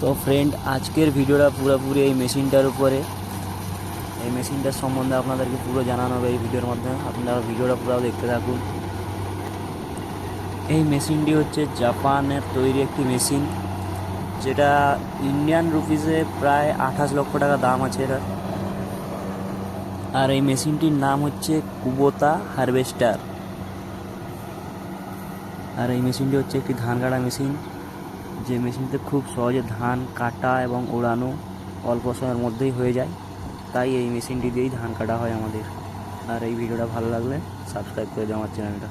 তো ফ্রেন্ড আজকের ভিডিওটা পুরোপুরি এই মেশিনটার উপরে। এই মেশিনটার সম্বন্ধে আপনাদেরকে পুরো জানানো হবে এই ভিডিওর মাধ্যমে। আপনারা ভিডিওটা পুরো দেখতে থাকুন। এই মেশিনটি হচ্ছে জাপানের তৈরি একটি মেশিন যেটা ইন্ডিয়ান রুপিসে প্রায় আঠাশ লক্ষ টাকা দাম আছে এটার। আর এই মেশিনটির নাম হচ্ছে কুবোতা হারভেস্টার আর এই মেশিনটি হচ্ছে একটি ধান কাটা মেশিন যে মেশিনতে খুব সহজে ধান কাটা এবং ওড়ানো অল্প সময়ের মধ্যেই হয়ে যায়, তাই এই মেশিনটি দিয়েই ধান কাটা হয় আমাদের। আর এই ভিডিওটা ভালো লাগলে সাবস্ক্রাইব করে দেওয়া আমার চ্যানেলটা।